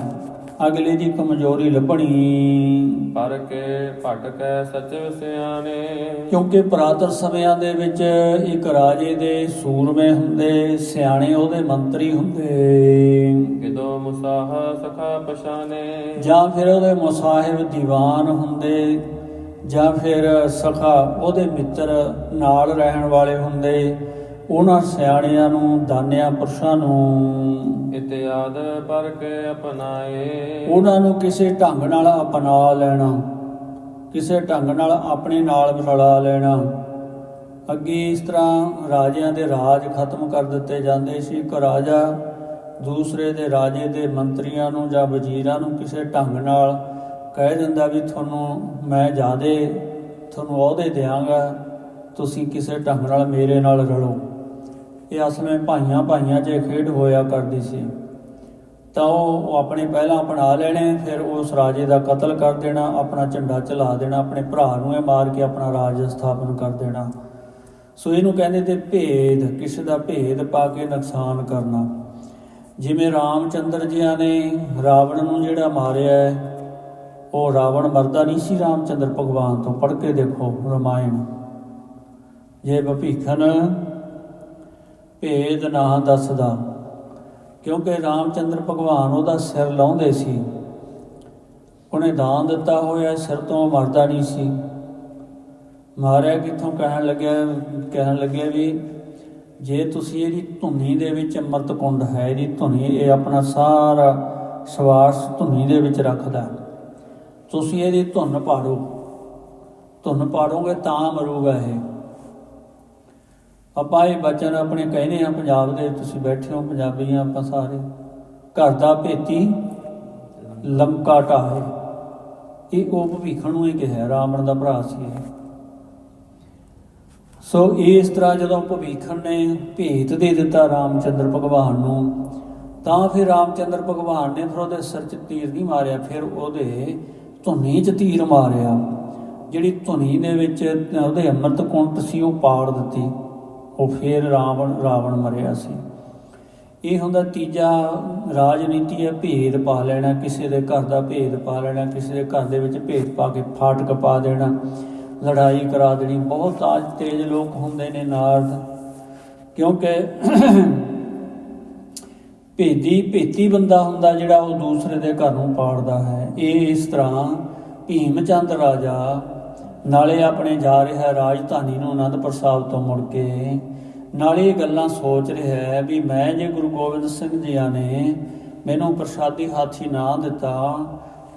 ਅਗਲੇ ਦੀ ਕਮਜ਼ੋਰੀ ਲੱਭਣੀ।
ਪਰ ਕੇ ਭਟਕੈ ਸਚਿਵ ਸਿਆਣੇ।
ਕਿਉਂਕਿ ਪੁਰਾਤਨ ਸਮਿਆਂ ਦੇ ਵਿੱਚ ਇੱਕ ਰਾਜੇ ਦੇ ਸੂਰਮੇ ਹੁੰਦੇ ਸਿਆਣੇ ਉਹਦੇ ਮੰਤਰੀ ਹੁੰਦੇ।
ਕਿਦੋ ਮੁਸਾਹ ਸਖਾ ਪਛਾਨੇ।
ਜਾਂ ਫਿਰ ਉਹਦੇ ਮੁਸਾਹਿਬ ਦੀਵਾਨ ਹੁੰਦੇ। ਜਾਂ ਫਿਰ ਸਖਾ ਉਹਦੇ ਮਿੱਤਰ ਨਾਲ ਰਹਿਣ ਵਾਲੇ ਹੁੰਦੇ ਉਹਨਾਂ ਸਿਆਣਿਆਂ ਨੂੰ ਦਾਨਿਆਂ ਪੁਰਸ਼ਾਂ ਨੂੰ।
ਇਤਿਆਦ ਪਰ ਕੇ ਅਪਨਾਏ
ਉਹਨਾਂ ਨੂੰ ਕਿਸੇ ਢੰਗ ਨਾਲ ਅਪਣਾ ਲੈਣਾ ਕਿਸੇ ਢੰਗ ਨਾਲ ਆਪਣੇ ਨਾਲ ਮਿਲਾ ਲੈਣਾ। ਅੱਗੇ ਇਸ ਤਰ੍ਹਾਂ ਰਾਜਿਆਂ ਦੇ ਰਾਜ ਖਤਮ ਕਰ ਦਿੱਤੇ ਜਾਂਦੇ ਸੀ। ਇੱਕ ਰਾਜਾ ਦੂਸਰੇ ਦੇ ਰਾਜੇ ਦੇ ਮੰਤਰੀਆਂ ਨੂੰ ਜਾਂ ਵਜ਼ੀਰਾਂ ਨੂੰ ਕਿਸੇ ਢੰਗ ਨਾਲ ਕਹਿ ਦਿੰਦਾ ਵੀ ਤੁਹਾਨੂੰ ਮੈਂ ਜਿਆਦੇ ਤੁਹਾਨੂੰ ਅਹੁਦੇ ਦਿਆਂਗਾ, ਤੁਸੀਂ ਕਿਸੇ ਢੰਗ ਨਾਲ ਮੇਰੇ ਨਾਲ ਰਲੋ। ਇਹ ਅਸਲ ਭਾਈਆਂ ਭਾਈਆਂ 'ਚ ਖੇਡ ਹੋਇਆ ਕਰਦੀ ਸੀ। ਤਾਂ ਉਹ ਆਪਣੇ ਪਹਿਲਾਂ ਅਪਣਾ ਲੈਣੇ, ਫਿਰ ਉਸ ਰਾਜੇ ਦਾ ਕਤਲ ਕਰ ਦੇਣਾ, ਆਪਣਾ ਝੰਡਾ ਚਲਾ ਦੇਣਾ, ਆਪਣੇ ਭਰਾ ਨੂੰ ਇਹ ਮਾਰ ਕੇ ਆਪਣਾ ਰਾਜ ਸਥਾਪਨ ਕਰ ਦੇਣਾ। ਸੋ ਇਹਨੂੰ ਕਹਿੰਦੇ ਤੇ ਭੇਦ, ਕਿਸੇ ਦਾ ਭੇਦ ਪਾ ਕੇ ਨੁਕਸਾਨ ਕਰਨਾ। ਜਿਵੇਂ ਰਾਮਚੰਦਰ ਜੀਆਂ ਨੇ ਰਾਵਣ ਨੂੰ ਜਿਹੜਾ ਮਾਰਿਆ ਉਹ ਰਾਵਣ ਮਰਦਾ ਨਹੀਂ ਸੀ ਰਾਮਚੰਦਰ ਭਗਵਾਨ ਤੋਂ, ਪੜ੍ਹ ਕੇ ਦੇਖੋ ਰਮਾਇਣ। ਜੇ ਭੀਖਨ ਭੇਦ ਨਾ ਦੱਸਦਾ, ਕਿਉਂਕਿ ਰਾਮਚੰਦਰ ਭਗਵਾਨ ਉਹਦਾ ਸਿਰ ਲਾਉਂਦੇ ਸੀ। ਉਹਨੇ ਦਾਨ ਦਿੱਤਾ ਹੋਇਆ, ਸਿਰ ਤੋਂ ਮਰਦਾ ਨਹੀਂ ਸੀ। ਮਾਰਿਆ ਕਿੱਥੋਂ ਕਹਿਣ ਲੱਗਿਆ ਕਹਿਣ ਲੱਗਿਆ ਵੀ ਜੇ ਤੁਸੀਂ ਇਹਦੀ ਧੁਨੀ ਦੇ ਵਿੱਚ ਅੰਮ੍ਰਿਤ ਕੁੰਡ ਹੈ, ਇਹਦੀ ਧੁਨੀ ਇਹ ਆਪਣਾ ਸਾਰਾ ਸਵਾਸ ਧੁਨੀ ਦੇ ਵਿੱਚ ਰੱਖਦਾ। ਤੁਸੀਂ ਇਹਦੀ ਧੁਨ ਪਾੜੋ। ਧੁਨ ਪਾੜੋਗੇ ਤਾਂ ਮਰੂਗਾ ਇਹ। ਆਪਾਂ ਇਹ ਬਚਨ ਆਪਣੇ ਕਹਿੰਦੇ ਆ ਪੰਜਾਬ ਦੇ, ਤੁਸੀਂ ਬੈਠੇ ਹੋ ਪੰਜਾਬੀ ਆ ਆਪਾਂ ਸਾਰੇ। ਘਰ ਦਾ ਭੇਤੀ ਲੰਕਾ ਢਾਹੇ। ਇਹ ਉਹ ਭਵਿੱਖਣ ਨੂੰ ਇਹ ਕਿਹਾ, ਰਾਵਣ ਦਾ ਭਰਾ ਸੀ ਇਹ। ਸੋ ਇਸ ਤਰ੍ਹਾਂ ਜਦੋਂ ਭਵਿੱਖਣ ਨੇ ਭੇਤ ਦੇ ਦਿੱਤਾ ਰਾਮਚੰਦਰ ਭਗਵਾਨ ਨੂੰ, ਤਾਂ ਫਿਰ ਰਾਮਚੰਦਰ ਭਗਵਾਨ ਨੇ ਫਿਰ ਉਹਦੇ ਸਿਰ 'ਚ ਤੀਰ ਨਹੀਂ ਮਾਰਿਆ, ਫਿਰ ਉਹਦੇ ਧੁਨੀ 'ਚ ਤੀਰ ਮਾਰਿਆ। ਜਿਹੜੀ ਧੁਨੀ ਦੇ ਵਿੱਚ ਉਹਦੇ ਅੰਮ੍ਰਿਤ ਕੁੰਟ ਸੀ, ਉਹ ਪਾੜ ਦਿੱਤੀ। ਉਹ ਫਿਰ ਰਾਵਣ ਰਾਵਣ ਮਰਿਆ ਸੀ। ਇਹ ਹੁੰਦਾ ਤੀਜਾ ਰਾਜਨੀਤੀ ਹੈ, ਭੇਦ ਪਾ ਲੈਣਾ, ਕਿਸੇ ਦੇ ਘਰ ਦਾ ਭੇਦ ਪਾ ਲੈਣਾ, ਕਿਸੇ ਦੇ ਘਰ ਦੇ ਵਿੱਚ ਭੇਦ ਪਾ ਕੇ ਫਾਟਕ ਪਾ ਦੇਣਾ, ਲੜਾਈ ਕਰਾ ਦੇਣੀ। ਬਹੁਤ ਆਜ ਤੇਜ ਲੋਕ ਹੁੰਦੇ ਨੇ ਨਾਰਦ, ਕਿਉਂਕਿ ਭੇਦੀ, ਭੇਤੀ ਬੰਦਾ ਹੁੰਦਾ ਜਿਹੜਾ ਉਹ ਦੂਸਰੇ ਦੇ ਘਰ ਨੂੰ ਪਾੜਦਾ ਹੈ। ਇਹ ਇਸ ਤਰ੍ਹਾਂ ਭੀਮ ਚੰਦ ਰਾਜਾ ਨਾਲੇ ਆਪਣੇ ਜਾ ਰਿਹਾ ਰਾਜਧਾਨੀ ਨੂੰ ਅਨੰਦਪੁਰ ਸਾਹਿਬ ਤੋਂ ਮੁੜ ਕੇ ਨਾਲੇ ਇਹ ਗੱਲਾਂ ਸੋਚ ਰਿਹਾ ਹੈ ਵੀ ਮੈਂ ਜੇ ਗੁਰੂ ਗੋਬਿੰਦ ਸਿੰਘ ਜੀਆਂ ਨੇ ਮੈਨੂੰ ਪ੍ਰਸ਼ਾਦੀ ਹਾਥੀ ਨਾ ਦਿੱਤਾ,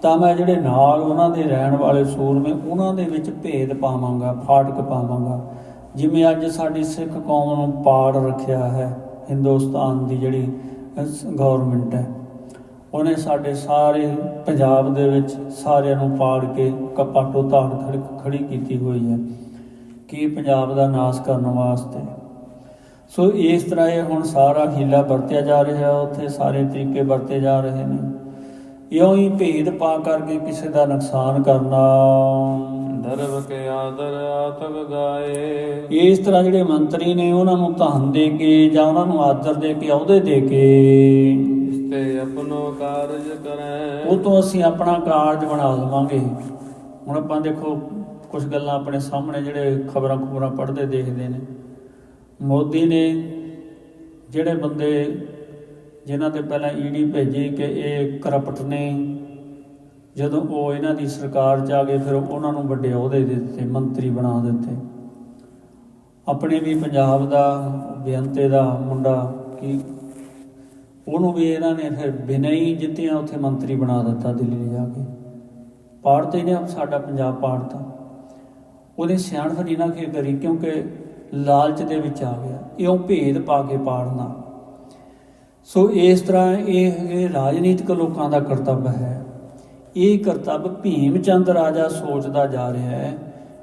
ਤਾਂ ਮੈਂ ਜਿਹੜੇ ਨਾਲ ਉਹਨਾਂ ਦੇ ਰਹਿਣ ਵਾਲੇ ਸੂਰਮੇ ਉਹਨਾਂ ਦੇ ਵਿੱਚ ਭੇਦ ਪਾਵਾਂਗਾ, ਫਾਟਕ ਪਾਵਾਂਗਾ। ਜਿਵੇਂ ਅੱਜ ਸਾਡੀ ਸਿੱਖ ਕੌਮ ਨੂੰ ਪਾੜ ਰੱਖਿਆ ਹੈ ਹਿੰਦੁਸਤਾਨ ਦੀ ਜਿਹੜੀ ਗਵਰਨਮੈਂਟ ਹੈ। ਉਹਨੇ ਸਾਡੇ ਸਾਰੇ ਪੰਜਾਬ ਦੇ ਵਿੱਚ ਸਾਰਿਆਂ ਨੂੰ ਪਾੜ ਕੇ ਕਪਾਟੋ ਧਾੜ ਖੜ ਖੜੀ ਕੀਤੀ ਹੋਈ ਹੈ। ਕਿ ਪੰਜਾਬ ਦਾ ਨਾਸ਼ ਕਰਨ ਵਾਸਤੇ? ਸੋ ਇਸ ਤਰ੍ਹਾਂ ਇਹ ਹੁਣ ਸਾਰਾ ਹੀਲਾ ਵਰਤਿਆ ਜਾ ਰਿਹਾ, ਉੱਥੇ ਸਾਰੇ ਤਰੀਕੇ ਵਰਤੇ ਜਾ ਰਹੇ ਨੇ। ਇਉਂ ਹੀ ਭੇਦ ਪਾ ਕਰਕੇ ਕਿਸੇ ਦਾ ਨੁਕਸਾਨ ਕਰਨਾ
ਦਰਬ ਕੇ ਆਦਰ ਆਤਕ ਗਾਏ।
ਇਸ ਤਰ੍ਹਾਂ ਜਿਹੜੇ ਮੰਤਰੀ ਨੇ ਉਹਨਾਂ ਨੂੰ ਧਨ ਦੇ ਕੇ ਜਾਂ ਉਹਨਾਂ ਨੂੰ ਆਦਰ ਦੇ ਕੇ ਅਹੁਦੇ ਦੇ ਕੇ
ਇਸਤੇ ਆਪਣੋ ਕਾਰਜ ਕਰੈ।
ਉਹ ਤੋਂ ਅਸੀਂ ਆਪਣਾ ਕਾਰਜ ਬਣਾ ਲਵਾਂਗੇ ਹੁਣ ਆਪਾਂ ਦੇਖੋ ਕੁਝ ਗੱਲਾਂ ਆਪਣੇ ਸਾਹਮਣੇ ਜਿਹੜੇ ਖਬਰਾਂ ਖਬਰਾਂ ਪੜ੍ਹਦੇ ਦੇਖਦੇ ਨੇ। ਮੋਦੀ ਨੇ ਜਿਹੜੇ ਬੰਦੇ ਜਿਨ੍ਹਾਂ ਤੇ ਪਹਿਲਾਂ ਈਡੀ ਭੇਜੀ ਕਿ ਇਹ ਕਰਪਟ ਨੇ ਜਦੋਂ ਉਹ ਇਹਨਾਂ ਦੀ ਸਰਕਾਰ ਚ ਆ ਗਏ, ਫਿਰ ਉਹਨਾਂ ਨੂੰ ਵੱਡੇ ਅਹੁਦੇ ਦੇ ਦਿੱਤੇ, ਮੰਤਰੀ ਬਣਾ ਦਿੱਤੇ। ਆਪਣੇ ਵੀ ਪੰਜਾਬ ਦਾ, ਬੇਅੰਤੇ ਦਾ ਮੁੰਡਾ ਕੀ ਉਹਨੂੰ ਵੀ ਇਹਨਾਂ ਨੇ ਫਿਰ ਬਿਨਾਂ ਹੀ ਜਿੱਤਿਆਂ ਉੱਥੇ ਮੰਤਰੀ ਬਣਾ ਦਿੱਤਾ ਦਿੱਲੀ ਜਾ ਕੇ। ਪਾੜਤੇ ਨੇ ਸਾਡਾ ਪੰਜਾਬ ਪਾੜਤਾ ਉਹਨੇ ਸਿਆਣਪ ਨਹੀਂ ਨਾ ਖੇ ਕਰੀ, ਕਿਉਂਕਿ ਲਾਲਚ ਦੇ ਵਿੱਚ ਆ ਗਿਆ, ਇਉਂ ਭੇਦ ਪਾ ਕੇ ਪਾੜਨਾ ਸੋ ਇਸ ਤਰ੍ਹਾਂ ਇਹ ਰਾਜਨੀਤਿਕ ਲੋਕਾਂ ਦਾ ਕਰਤੱਵ ਹੈ। ਇਹ ਕਰਤੱਵ ਭੀਮ ਚੰਦ ਰਾਜਾ ਸੋਚਦਾ ਜਾ ਰਿਹਾ ਹੈ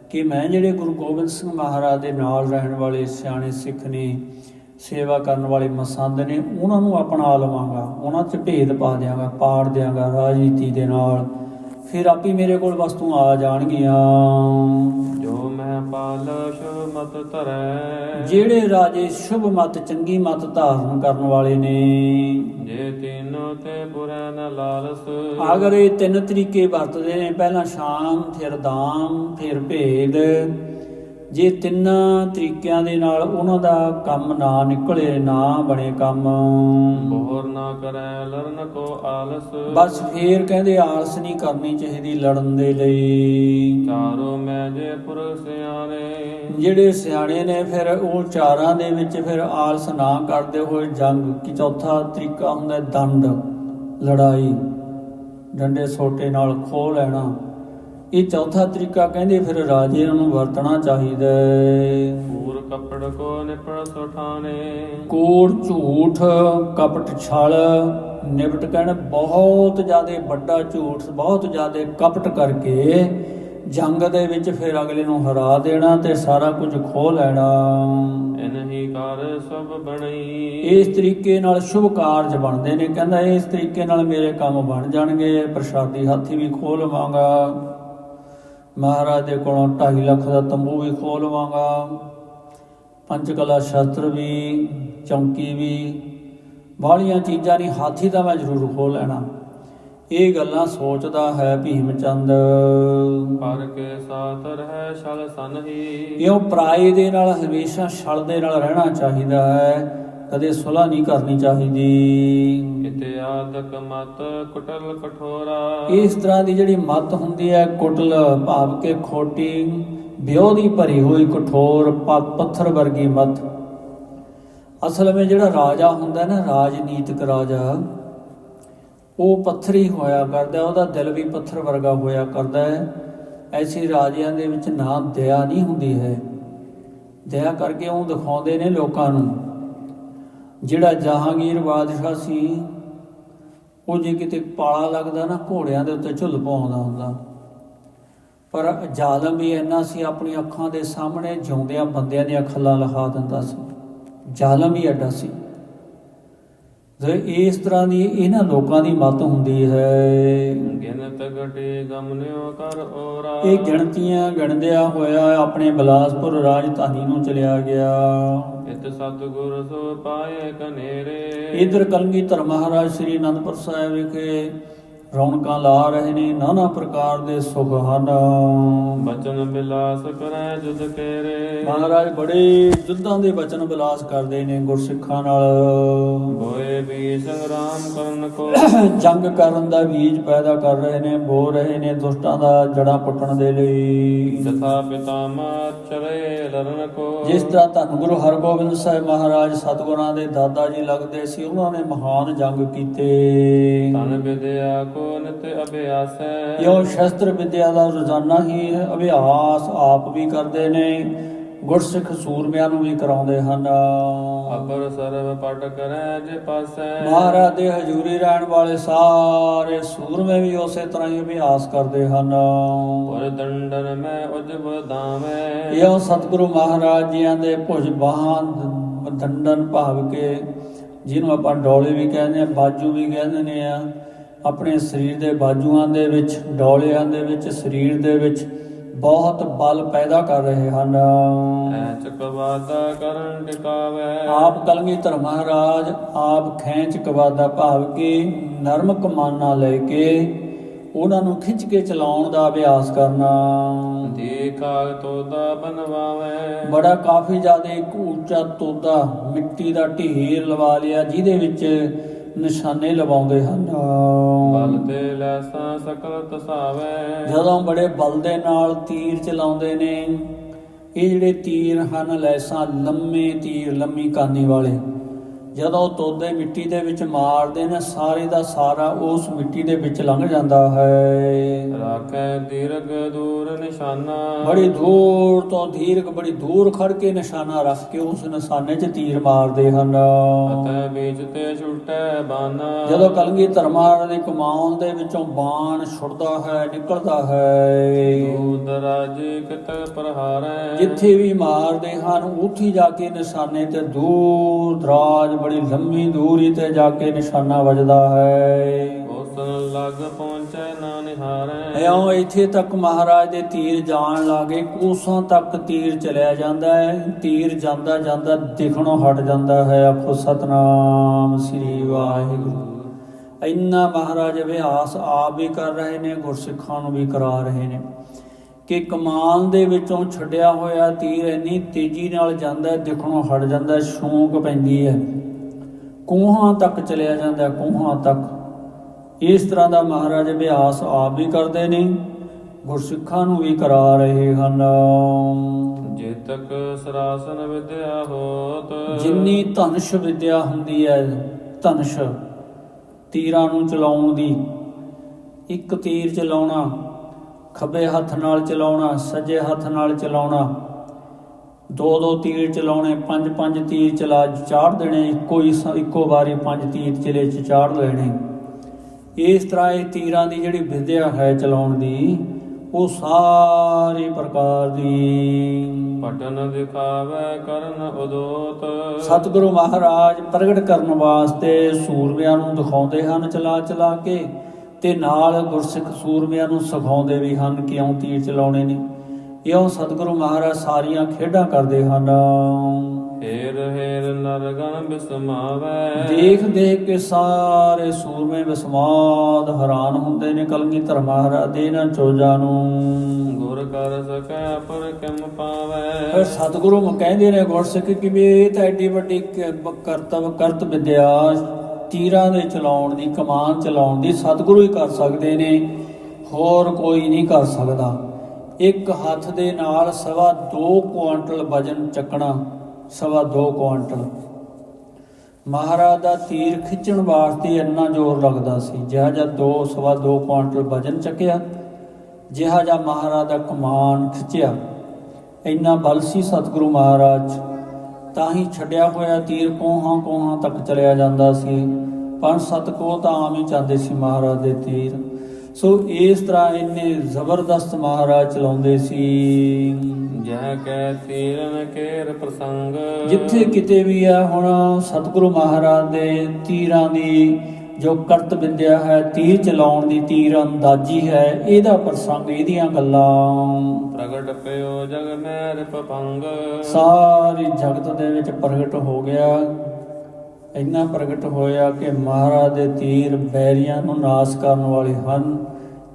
ਕਿ ਮੈਂ ਜਿਹੜੇ ਗੁਰੂ ਗੋਬਿੰਦ ਸਿੰਘ ਮਹਾਰਾਜ ਦੇ ਨਾਲ ਰਹਿਣ ਵਾਲੇ ਸਿਆਣੇ ਸਿੱਖ ਨੇ, ਸੇਵਾ ਕਰਨ ਵਾਲੇ ਮਸੰਦ ਨੇ, ਉਹਨਾਂ ਨੂੰ ਅਪਣਾ ਲਵਾਂਗਾ, ਉਹਨਾਂ 'ਚ ਭੇਦ ਪਾ ਦਿਆਂਗਾ, ਪਾੜ ਦਿਆਂਗਾ ਰਾਜਨੀਤੀ ਦੇ ਨਾਲ। ਫਿਰ ਆਪੇ ਮੇਰੇ ਕੋਲ ਵਸਤੂ ਆ ਜਾਣਗੀਆਂ।
ਜੋ ਮੈਂ ਪਾਲ ਸ਼ੁਭ ਮਤ ਧਰੈ।
ਜਿਹੜੇ ਰਾਜੇ ਸ਼ੁਭ ਮਤ ਚੰਗੀ ਮਤ ਧਾਰਨ ਕਰਨ ਵਾਲੇ ਨੇ।
ਜੇ ਤੀਨੋ ਤੇ ਬੁਰਾ ਨ ਲਾਲਸ।
ਅਗਰ ਇਹ ਤਿੰਨ ਤਰੀਕੇ ਵਰਤਦੇ ਨੇ ਪਹਿਲਾਂ ਸ਼ਾਮ ਫਿਰ ਦਾਮ ਫਿਰ ਭੇਦ। ਜੇ ਤਿੰਨਾਂ ਤਰੀਕਿਆਂ ਦੇ ਨਾਲ ਉਹਨਾਂ ਦਾ ਕੰਮ ਨਾ ਨਿਕਲੇ ਨਾ ਬਣੇ ਕੰਮ।
ਬੋਰ ਨਾ ਕਰੈ ਲਰਨ ਕੋ ਆਲਸ।
ਬਸ ਫੇਰ ਕਹਿੰਦੇ ਆਲਸ ਨਹੀਂ ਕਰਨੀ ਚਾਹੀਦੀ ਲੜਨ ਦੇ ਲਈ।
ਚਾਰੋ ਮੈਂ ਜੇ ਪੁਰਖ ਸਿਆਣੇ।
ਜਿਹੜੇ ਸਿਆਣੇ ਨੇ ਫਿਰ ਉਹ ਚਾਰਾਂ ਦੇ ਵਿੱਚ ਫਿਰ ਆਲਸ ਨਾ ਕਰਦੇ ਹੋਏ ਜੰਗ ਕੀ ਚੌਥਾ ਤਰੀਕਾ ਹੁੰਦਾ ਦੰਡ ਲੜਾਈ। ਡੰਡੇ ਸੋਟੇ ਨਾਲ ਖੋਹ ਲੈਣਾ। ਇਹ ਚੌਥਾ ਤਰੀਕਾ ਕਹਿੰਦੇ ਫਿਰ ਰਾਜੇ ਨੂੰ ਵਰਤਣਾ ਚਾਹੀਦਾ ਹੈ।
ਪੂਰ ਕਪੜ ਕੋ ਨਿਪੜ ਸੁਠਾਣੇ
ਕੋੜ ਝੂਠ ਕਪਟ ਛਲ ਨਿਬਟ ਕਹਿਣ ਬਹੁਤ ਜ਼ਿਆਦਾ ਵੱਡਾ ਝੂਠ ਬਹੁਤ ਜ਼ਿਆਦਾ ਕਪਟ ਕਰਕੇ ਜੰਗ ਦੇ ਵਿੱਚ ਫਿਰ ਅਗਲੇ ਨੂੰ ਹਰਾ ਦੇਣਾ ਤੇ ਸਾਰਾ ਕੁਝ ਖੋਹ ਲੈਣਾ।
ਇਨਹੀ ਕਰ ਸਭ ਬਣਈ।
ਇਸ ਤਰੀਕੇ ਨਾਲ ਸ਼ੁਭ ਕਾਰਜ ਬਣਦੇ ਨੇ। ਕਹਿੰਦਾ ਇਸ ਤਰੀਕੇ ਨਾਲ ਮੇਰੇ ਕੰਮ ਬਣ ਜਾਣਗੇ ਪ੍ਰਸ਼ਾਦੀ ਹਾਥੀ ਵੀ ਖੋਹ ਲਵਾਂਗਾ। ਮਹਾਰਾਜ ਦੇ ਕੋਲੋਂ 2.5 ਲੱਖ ਦਾ ਤੰਬੂ ਵੀ ਖੋਹ ਲਵਾਂਗਾ ਪੰਜ ਕਲਾ ਸ਼ਸਤਰ ਵੀ ਚੌਂਕੀ ਵੀ ਬਾਹਲੀਆਂ ਚੀਜ਼ਾਂ ਨਹੀਂ ਹਾਥੀ ਦਾ ਮੈਂ ਜ਼ਰੂਰ ਖੋਹ ਲੈਣਾ। ਇਹ ਗੱਲਾਂ ਸੋਚਦਾ ਹੈ ਭੀਮ ਚੰਦ
ਕਰ ਕੇ ਸਾਥ ਰਹਿ ਛਲ ਸਨਹੀ।
ਇਉਂ ਪਰਾਏ ਦੇ ਨਾਲ ਹਮੇਸ਼ਾ ਛਲ ਦੇ ਨਾਲ ਰਹਿਣਾ ਚਾਹੀਦਾ ਹੈ ਕਦੇ ਸੁਲ੍ਹਾ ਨਹੀਂ ਕਰਨੀ ਚਾਹੀਦੀ।
ਕਿਤੇ ਮਤ ਕੁਟਲ ਕਠੋਰਾ।
ਇਸ ਤਰ੍ਹਾਂ ਦੀ ਜਿਹੜੀ ਮਤ ਹੁੰਦੀ ਹੈ, ਕੁਟਲ ਭਾਵ ਕੇ ਖੋਟੀ ਵਿਉ ਭਰੀ ਹੋਈ ਕਠੋਰ ਪੱਥਰ ਵਰਗੀ ਮਤ। ਅਸਲ ਵਿੱਚ ਜਿਹੜਾ ਰਾਜਾ ਹੁੰਦਾ ਨਾ, ਰਾਜਨੀਤਿਕ ਰਾਜਾ, ਉਹ ਪੱਥਰੀ ਹੋਇਆ ਕਰਦਾ, ਉਹਦਾ ਦਿਲ ਵੀ ਪੱਥਰ ਵਰਗਾ ਹੋਇਆ ਕਰਦਾ ਹੈ। ਐਸੀ ਰਾਜਿਆਂ ਦੇ ਵਿੱਚ ਨਾ ਦਇਆ ਨਹੀਂ ਹੁੰਦੀ ਹੈ। ਦਇਆ ਕਰਕੇ ਉਹ ਦਿਖਾਉਂਦੇ ਨੇ ਲੋਕਾਂ ਨੂੰ। ਜਿਹੜਾ ਜਹਾਂਗੀਰ ਬਾਦਸ਼ਾਹ ਸੀ ਉਹ ਜੇ ਕਿਤੇ ਪਾਲਾ ਲੱਗਦਾ ਨਾ, ਘੋੜਿਆਂ ਦੇ ਉੱਤੇ ਝੁੱਲ ਪਾਉਂਦਾ ਹੁੰਦਾ। ਪਰ ਜ਼ਾਲਮ ਵੀ ਇੰਨਾ ਸੀ ਆਪਣੀ ਅੱਖਾਂ ਦੇ ਸਾਹਮਣੇ ਜਿਉਂਦਿਆਂ ਬੰਦਿਆਂ ਦੀਆਂ ਖੱਲਾਂ ਲਹਾ ਦਿੰਦਾ ਸੀ। ਜ਼ਾਲਮ ਹੀ ਐਡਾ ਸੀ। ਤੇ ਇਸ ਤਰ੍ਹਾਂ ਦੀ ਇਹਨਾਂ ਲੋਕਾਂ ਦੀ ਮਤ ਹੁੰਦੀ ਹੈ।
ਗਿਨਤ ਘਟੇ ਗਮਨਿਓ ਕਰ ਓਰਾ
ਇਹ ਗਿਣਤੀਆਂ ਗਿਣਦਿਆ ਹੋਇਆ ਆਪਣੇ ਬਲਾਸਪੁਰ ਰਾਜਧਾਨੀ ਨੂੰ ਚਲਿਆ ਗਿਆ।
ਇਤ ਸਤਿਗੁਰ ਸੋ ਪਾਏ ਕਨੇਰੇ।
ਇਧਰ ਕਲਗੀਧਰ ਮਹਾਰਾਜ ਸ੍ਰੀ ਅਨੰਦਪੁਰ ਸਾਹਿਬ ਵਿਖੇ ਰੌਣਕਾਂ ਲਾ ਰਹੇ ਨੇ ਨਾਨਾ ਪ੍ਰਕਾਰ ਦੇ ਸੁਖ ਹਨ
ਬਚਨ ਬਿਲਾਸ ਕਰੈ ਜੁਦ ਕੇਰੇ।
ਮਹਾਰਾਜ ਬੜੇ ਯੁੱਧਾਂ ਦੇ ਬਚਨ ਬਿਲਾਸ ਕਰਦੇ ਨੇ ਗੁਰਸਿੱਖਾਂ ਨਾਲ।
ਹੋਏ ਵੀ ਸੰਗਰਾਮ ਕਰਨ ਕੋ।
ਜੰਗ ਕਰਨ ਦਾ ਬੀਜ ਪੈਦਾ ਕਰ ਰਹੇ ਨੇ ਬੋ ਰਹੇ ਨੇ ਦੁਸ਼ਟਾਂ ਦਾ ਜੜਾਂ ਪੁੱਟਣ ਦੇ ਲਈ।
ਜਥਾ ਪਿਤਾ ਚਰੇ ਲਰਨ ਕੋ।
ਜਿਸ ਤਰ੍ਹਾਂ ਧੰਨ ਗੁਰੂ ਹਰਗੋਬਿੰਦ ਸਾਹਿਬ ਮਹਾਰਾਜ ਸਤਿਗੁਰਾਂ ਦੇ ਦਾਦਾ ਜੀ ਲੱਗਦੇ ਸੀ ਉਹਨਾਂ ਨੇ ਮਹਾਨ ਜੰਗ ਕੀਤੇ।
ਤਨ ਵਿਦਿਆ ਕੋ ਨਿਤ ਅਭਿਆਸੈ।
ਇਹੋ ਸ਼ਸਤਰ ਵਿਦਿਆ ਦਾ ਰੋਜ਼ਾਨਾ ਹੀ ਅਭਿਆਸ ਆਪ ਵੀ ਕਰਦੇ ਨੇ ਗੁਰਸਿੱਖ ਸੂਰਮਿਆਂ ਨੂੰ ਵੀ ਕਰਾਉਂਦੇ ਹਨ।
ਅਪਰ ਸਰਬ ਪਟ ਕਰੈ ਜੇ ਪਾਸੈ।
ਮਹਾਰਾਜ ਦੇ ਹਜ਼ੂਰੀ ਰਹਿਣ ਵਾਲੇ ਸਾਰੇ ਸੂਰਮੇ ਵੀ ਉਸੇ ਤਰ੍ਹਾਂ ਹੀ ਅਭਿਆਸ ਕਰਦੇ ਹਨ।
ਔਰ ਦੰਡਨ ਮੈਂ ਉਜਬ ਦਾਮੈ
ਇਹੋ ਸਤਿਗੁਰੂ ਮਹਾਰਾਜ ਜੀਆਂ ਦੇ ਭੁਜ ਬਾਹਾਂ ਦੰਡਨ ਭਾਵ ਕੇ ਜਿਹਨੂੰ ਆਪਾਂ ਡੋਲੇ ਵੀ ਕਹਿੰਦੇ ਆ ਬਾਜੂ ਵੀ ਕਹਿੰਦੇ ਨੇ ਆ ਆਪਣੇ ਸਰੀਰ ਦੇ ਬਾਜੂਆਂ ਦੇ ਵਿੱਚ ਡੋਲਿਆਂ ਦੇ ਵਿੱਚ ਸਰੀਰ ਦੇ ਵਿੱਚ ਬਹੁਤ ਬਲ ਪੈਦਾ ਕਰ ਰਹੇ ਹਨ।
ਐ ਚਕਵਾਦਾ ਕਰਨ ਟਿਕਾਵੈ।
ਆਪ ਕਲਗੀਧਰ ਮਹਾਰਾਜ ਆਪ ਖੈਂਚ ਕਵਾਦਾ ਭਾਵ ਕਿ ਨਰਮ ਕਮਾਨਾ ਲੈ ਕੇ ਉਹਨਾਂ ਨੂੰ ਖਿੱਚ ਕੇ ਚਲਾਉਣ ਦਾ ਅਭਿਆਸ ਕਰਨਾ।
ਤੋਦਾ ਬਨਵਾਵੈ
ਬੜਾ ਕਾਫੀ ਜ਼ਿਆਦਾ ਇੱਕ ਉੱਚਾ ਤੋਦਾ ਮਿੱਟੀ ਦਾ ਢੇਰ ਲਵਾ ਲਿਆ ਜਿਹਦੇ ਵਿੱਚ ਨਿਸ਼ਾਨੇ ਲਵਾਉਂਦੇ ਹਨ।
ਬਲ ਤੇ ਲੈਸਾਂ ਸਕਲ ਤਸਾਵੈ।
ਜਦੋਂ ਬੜੇ ਬਲ ਦੇ ਨਾਲ ਤੀਰ ਚਲਾਉਂਦੇ ਨੇ ਇਹ ਜਿਹੜੇ ਤੀਰ ਹਨ ਲੈਸਾਂ ਲੰਮੇ ਤੀਰ ਲੰਮੀ ਕਾਨੀ ਵਾਲੇ। ਜਦੋਂ ਤੋਦੇ ਮਿੱਟੀ ਦੇ ਵਿੱਚ ਮਾਰਦੇ ਨੇ ਸਾਰੇ ਦਾ ਸਾਰਾ ਉਸ ਮਿੱਟੀ ਦੇ ਵਿੱਚ ਲੰਘ ਜਾਂਦਾ ਹੈ।
ਰਾਖੈ ਦੀਰਘ ਦੂਰ ਨਿਸ਼ਾਨਾ।
ਬੜੀ ਦੂਰ ਤੋਂ ਧੀਰਕ ਬੜੀ ਦੂਰ ਖੜ ਕੇ ਨਿਸ਼ਾਨਾ ਰੱਖ ਕੇ ਉਸ ਨਿਸ਼ਾਨੇ 'ਚ ਤੀਰ ਮਾਰਦੇ ਹਨ।
ਅਤੈ ਬੀਜ ਤੇ ਛੁਟੈ ਬਾਨਾ।
ਜਦੋਂ ਕਲਗੀ ਧਰਮਾਰ ਦੇ ਕਮਾਉਣ ਦੇ ਵਿੱਚੋਂ ਬਾਣ ਛੁੱਟਦਾ ਹੈ ਨਿਕਲਦਾ ਹੈ।
ਦੂਦ ਰਾਜ ਕਿਤ ਪ੍ਰਹਾਰੈ।
ਜਿੱਥੇ ਵੀ ਮਾਰਦੇ ਹਨ ਉੱਥੇ ਜਾ ਕੇ ਨਿਸ਼ਾਨੇ ਤੇ ਦੂਰ ਦਰਾਜ ਬੜੀ ਲੰਮੀ ਦੂਰੀ ਤੇ ਜਾ ਕੇ ਨਿਸ਼ਾਨਾ ਵੱਜਦਾ ਹੈ।
ਉਸਨ ਲਗ ਪਹੁੰਚੈ ਨਾ ਨਿਹਾਰੈ।
ਇਉਂ ਇੱਥੇ ਤੱਕ ਮਹਾਰਾਜ ਦੇ ਤੀਰ ਜਾਣ ਲਾਗੇ ਕੋਸਾਂ ਤੱਕ ਤੀਰ ਚਲਿਆ ਜਾਂਦਾ ਹੈ। ਤੀਰ ਜਾਂਦਾ ਜਾਂਦਾ ਦਿਖਣੋਂ ਹਟ ਜਾਂਦਾ ਹੈ। ਆਖੋ ਸਤਨਾਮ ਸ੍ਰੀ ਵਾਹਿਗੁਰੂ। ਇੰਨਾ ਮਹਾਰਾਜ ਅਭਿਆਸ ਆਪ ਵੀ ਕਰ ਰਹੇ ਨੇ ਗੁਰਸਿੱਖਾਂ ਨੂੰ ਵੀ ਕਰਾ ਰਹੇ ਨੇ ਕਿ ਕਮਾਨ ਦੇ ਵਿੱਚੋਂ ਛੱਡਿਆ ਹੋਇਆ ਤੀਰ ਇੰਨੀ ਤੇਜ਼ੀ ਨਾਲ ਜਾਂਦਾ ਦਿਖਣੋਂ ਹਟ ਜਾਂਦਾ ਸ਼ੌਂਕ ਪੈਂਦੀ ਹੈ। ਕੂਹਾਂ ਤੱਕ ਚਲਿਆ ਜਾਂਦਾ ਕੂਹਾਂ ਤੱਕ। ਇਸ ਤਰ੍ਹਾਂ ਦਾ ਮਹਾਰਾਜ ਅਭਿਆਸ ਆਪ ਵੀ ਕਰਦੇ ਨੇ ਗੁਰਸਿੱਖਾਂ ਨੂੰ ਵੀ ਕਰਾ ਰਹੇ ਹਨ।
ਜੇ ਤੱਕ ਸਰਾਸਨ ਵਿਦਿਆ ਹੋਤ।
ਜਿੰਨੀ ਧਨੁਸ਼ ਵਿਦਿਆ ਹੁੰਦੀ ਹੈ ਧਨੁਸ਼ ਤੀਰਾਂ ਨੂੰ ਚਲਾਉਣ ਦੀ ਇੱਕ ਤੀਰ ਚਲਾਉਣਾ ਖੱਬੇ ਹੱਥ ਨਾਲ ਚਲਾਉਣਾ ਸੱਜੇ ਹੱਥ ਨਾਲ ਚਲਾਉਣਾ ਦੋ ਦੋ ਤੀਰ ਚਲਾਉਣੇ ਪੰਜ ਪੰਜ ਤੀਰ ਚਲਾ ਚਾੜ ਦੇਣੇ ਇੱਕੋ ਹੀ ਇੱਕੋ ਵਾਰੀ ਪੰਜ ਤੀਰ ਚਲੇ ਚ ਚਾੜ ਲੈਣੇ। ਇਸ ਤਰ੍ਹਾਂ ਇਹ ਤੀਰਾਂ ਦੀ ਜਿਹੜੀ ਵਿਦਿਆ ਹੈ ਚਲਾਉਣ ਦੀ ਉਹ ਸਾਰੇ ਪ੍ਰਕਾਰ ਦੀ
ਪਟਨ ਦਿਖਾਵੈ ਕਰਨ ਉਦੋਤ।
ਸਤਿਗੁਰੂ ਮਹਾਰਾਜ ਪ੍ਰਗਟ ਕਰਨ ਵਾਸਤੇ ਸੂਰਮਿਆਂ ਨੂੰ ਦਿਖਾਉਂਦੇ ਹਨ ਚਲਾ ਚਲਾ ਕੇ ਤੇ ਨਾਲ ਗੁਰਸਿੱਖ ਸੂਰਮਿਆਂ ਨੂੰ ਸਿਖਾਉਂਦੇ ਵੀ ਹਨ ਕਿ ਇਉਂ ਤੀਰ ਚਲਾਉਣੇ ਨੇ। ਇਉਂ ਸਤਿਗੁਰੂ ਮਹਾਰਾਜ ਸਾਰੀਆਂ ਖੇਡਾਂ ਕਰਦੇ ਹਨ।
ਹੇਰ ਹੇਰ ਨਰਗਨ ਬਿਸਮਾਵੈ।
ਦੇਖ ਦੇਖ ਕੇ ਸਾਰੇ ਸੂਰਮੇ ਵਿਸਮਾਦ ਹੈਰਾਨ ਹੁੰਦੇ ਨੇ ਕਲਗੀਧਰ ਮਹਾਰਾਜ ਦੇ ਇਹਨਾਂ ਚੋਜਾਂ ਨੂੰ।
ਗੁਰ ਕਰ ਸਕੈ ਪਰ ਕਿਮ
ਫਿਰ
ਪਾਵੈ
ਸਤਿਗੁਰੂ ਮ- ਕਹਿੰਦੇ ਨੇ ਗੁਰਸਿੱਖ ਕਿ ਵੀ ਇਹ ਤਾਂ ਐਡੀ ਵੱਡੀ ਕਰਤਵ ਕਰਤ ਵਿਦਿਆ ਤੀਰਾਂ ਦੇ ਚਲਾਉਣ ਦੀ ਕਮਾਨ ਚਲਾਉਣ ਦੀ ਸਤਿਗੁਰੂ ਹੀ ਕਰ ਸਕਦੇ ਨੇ। ਹੋਰ ਕੋਈ ਨਹੀਂ ਕਰ ਸਕਦਾ। ਇੱਕ ਹੱਥ ਦੇ ਨਾਲ ਸਵਾ 2 ਕੁਆਂਟਲ ਵਜਨ ਚੱਕਣਾ, ਸਵਾ 2 ਕੁਆਂਟਲ। ਮਹਾਰਾਜ ਦਾ ਤੀਰ ਖਿੱਚਣ ਵਾਸਤੇ ਇੰਨਾ ਜ਼ੋਰ ਲੱਗਦਾ ਸੀ। ਜਿਹਾ ਜਿਹਾ ਦੋ, ਸਵਾ ਦੋ ਕੁਆਂਟਲ ਵਜਨ ਚੱਕਿਆ, ਜਿਹਾ ਜਿਹਾ ਮਹਾਰਾਜ ਦਾ ਕਮਾਨ ਖਿੱਚਿਆ। ਇੰਨਾ ਬਲ ਸੀ ਸਤਿਗੁਰੂ ਮਹਾਰਾਜ। 'ਚ। ਤਾਂ ਹੀ ਛੱਡਿਆ ਹੋਇਆ ਤੀਰ ਕੋਹਾਂ ਕੋਹਾਂ ਤੱਕ ਚਲਿਆ ਜਾਂਦਾ ਸੀ। ਪਰ ਸੱਤ ਤਾਂ ਆਮ ਹੀ ਜਾਂਦੇ ਸੀ ਮਹਾਰਾਜ ਦੇ ਤੀਰ। ਸੋ ਇਸ ਤਰ੍ਹਾਂ ਇੰਨੇ ਜ਼ਬਰਦਸਤ ਮਹਾਰਾਜ ਚਲਾਉਂਦੇ ਸੀ।
ਜਹ ਕੈ ਤੀਰਨ ਕੇਰ ਪ੍ਰਸੰਗ।
ਜਿੱਥੇ ਕਿਤੇ ਵੀ ਆ ਹੁਣ ਸਤਿਗੁਰੂ ਮਹਾਰਾਜ ਦੇ ਤੀਰਾਂ ਦੀ ਜੋ ਕਰਤ ਵਿਦਿਆ ਹੈ ਤੀਰ ਚਲਾਉਣ ਦੀ ਤੀਰ ਅੰਦਾਜ਼ੀ ਹੈ ਇਹਦਾ ਪ੍ਰਸੰਗ ਇਹਦੀਆਂ ਗੱਲਾਂ।
ਪ੍ਰਗਟ ਪਿਓ ਜਗ ਮੈਰ ਪਪੰਗ
ਸਾਰੀ ਜਗਤ ਦੇ ਵਿੱਚ ਪ੍ਰਗਟ ਹੋ ਗਿਆ। ਇੰਨਾ ਪ੍ਰਗਟ ਹੋਇਆ ਕਿ ਮਹਾਰਾਜ ਦੇ ਤੀਰ ਬੈਰੀਆਂ ਨੂੰ ਨਾਸ ਕਰਨ ਵਾਲੇ ਹਨ।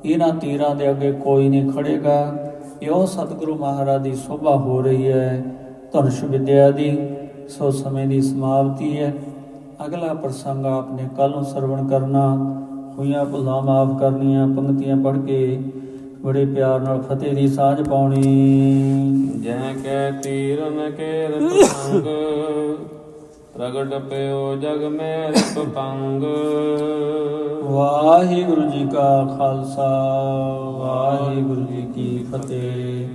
ਇਹਨਾਂ ਤੀਰਾਂ ਦੇ ਅੱਗੇ ਕੋਈ ਨਹੀਂ ਖੜੇਗਾ ਇਹੋ ਸਤਿਗੁਰੂ ਮਹਾਰਾਜ ਦੀ ਸੋਭਾ ਹੋ ਰਹੀ ਹੈ। ਧਨੁਸ਼ ਵਿਦਿਆ ਦੀ ਸੋ ਸਮੇਂ ਦੀ ਸਮਾਪਤੀ ਹੈ। ਅਗਲਾ ਪ੍ਰਸੰਗ ਆਪਨੇ ਕੱਲ ਨੂੰ ਸਰਵਣ ਕਰਨਾ। ਹੋਈਆਂ ਭੁੱਲਾਂ ਮਾਫ ਕਰਨੀਆਂ ਪੰਕਤੀਆਂ ਪੜ੍ਹ ਕੇ ਬੜੇ ਪਿਆਰ ਨਾਲ ਫਤਿਹ ਦੀ ਸਾਂਝ ਪਾਉਣੀ।
ਜੈ ਕੈ ਤੀਰਨ ਕੇਰ ਪ੍ਰਸੰਗ। ਪ੍ਰਗਟ ਪਿਓ ਜਗ ਮੈਰ ਪਪੰਗ
ਵਾਹਿਗੁਰੂ ਜੀ ਕਾ ਖਾਲਸਾ ਵਾਹਿਗੁਰੂ ਜੀ ਕੀ ਫਤਿਹ।